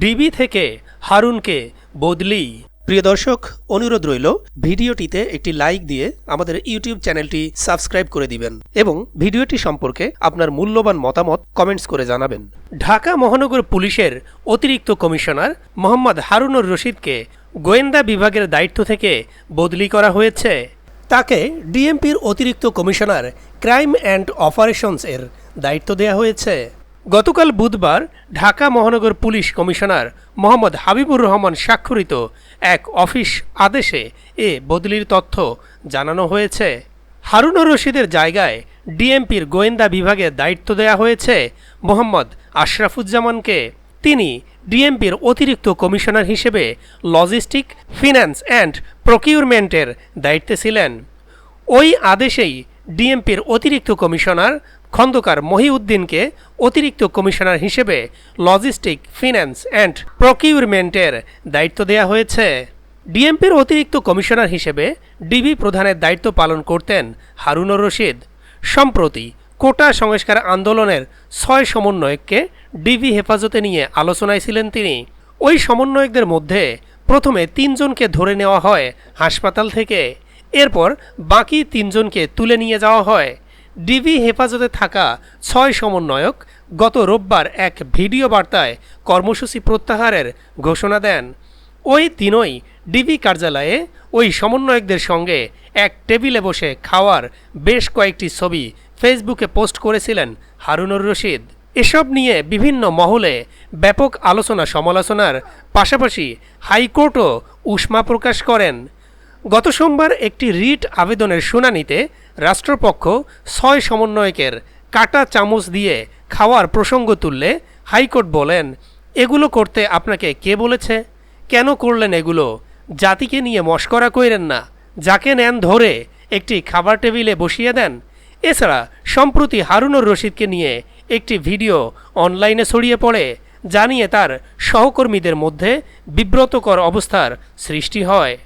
DB থেকে হারুনকে বদলি। প্রিয় দর্শক অনুরোধ রইল ভিডিওটিতে একটি লাইক দিয়ে আমাদের ইউটিউব চ্যানেলটি সাবস্ক্রাইব করে দিবেন এবং ভিডিওটি সম্পর্কে আপনার মূল্যবান মতামত কমেন্টস করে জানাবেন। ঢাকা মহানগর পুলিশের অতিরিক্ত কমিশনার মোহাম্মদ হারুনুর রশিদকে গোয়েন্দা বিভাগের দায়িত্ব থেকে বদলি করা হয়েছে। তাকে ডিএমপির অতিরিক্ত কমিশনার ক্রাইম অ্যান্ড অপারেশনস এর দায়িত্ব দেওয়া হয়েছে। গতকাল বুধবার ঢাকা মহানগর পুলিশ কমিশনার মোহাম্মদ হাবিবুর রহমান স্বাক্ষরিত এক অফিস আদেশে এ বদলির তথ্য জানানো হয়েছে। হারুনুর রশিদের জায়গায় ডিএমপির গোয়েন্দা বিভাগের দায়িত্ব দেওয়া হয়েছে মোহাম্মদ আশরাফুজ্জামানকে। তিনি ডিএমপির অতিরিক্ত কমিশনার হিসেবে লজিস্টিক, ফিন্যান্স অ্যান্ড প্রকিউরমেন্টের দায়িত্বে ছিলেন। ওই আদেশেই ডিএমপির অতিরিক্ত কমিশনার খন্দকার মহিউদ্দিনকে অতিরিক্ত কমিশনার হিসেবে লজিস্টিক, ফিন্যান্স অ্যান্ড প্রকিউরমেন্টের দায়িত্ব দেওয়া হয়েছে। ডিএমপির অতিরিক্ত কমিশনার হিসেবে ডিবি প্রধানের দায়িত্ব পালন করতেন হারুনুর রশিদ। সম্প্রতি কোটা সংস্কার আন্দোলনের ছয় সমন্বয়ককে ডিবি হেফাজতে নিয়ে আলোচনায় ছিলেন তিনি। ওই সমন্বয়কদের মধ্যে প্রথমে তিনজনকে ধরে নেওয়া হয় হাসপাতাল থেকে। এরপর বাকি তিনজনকে তুলে নিয়ে যাওয়া হয়। ডিবি হেফাজতে থাকা ছয় সমন্বয়ক গত রোববার এক ভিডিও বার্তায় কর্মসূচি প্রত্যাহারের ঘোষণা দেন। ওই তিনই ডিবি কার্যালয়ে ওই সমন্বয়কদের সঙ্গে এক টেবিলে বসে খাওয়ার বেশ কয়েকটি ছবি ফেসবুকে পোস্ট করেছিলেন হারুনুর রশিদ। এসব নিয়ে বিভিন্ন মহলে ব্যাপক আলোচনা সমালোচনার পাশাপাশি হাইকোর্টও উষ্মা প্রকাশ করেন। গত সোমবার একটি রিট আবেদনের শুনানিতে রাষ্ট্রপক্ষ ছয় সমন্বয়কের কাটা চামচ দিয়ে খাওয়ার প্রসঙ্গ তুললে হাইকোর্ট বলেন, এগুলো করতে আপনাকে কে বলেছে? কেন করলেন এগুলো? জাতিকে নিয়ে মস্করা কইরেন না। যাকে নেন ধরে একটি খাবার টেবিলে বসিয়ে দেন। এছাড়া সম্প্রতি হারুনুর রশিদকে নিয়ে একটি ভিডিও অনলাইনে ছড়িয়ে পড়ে। জানিয়ে তার সহকর্মীদের মধ্যে বিব্রতকর অবস্থার সৃষ্টি হয়।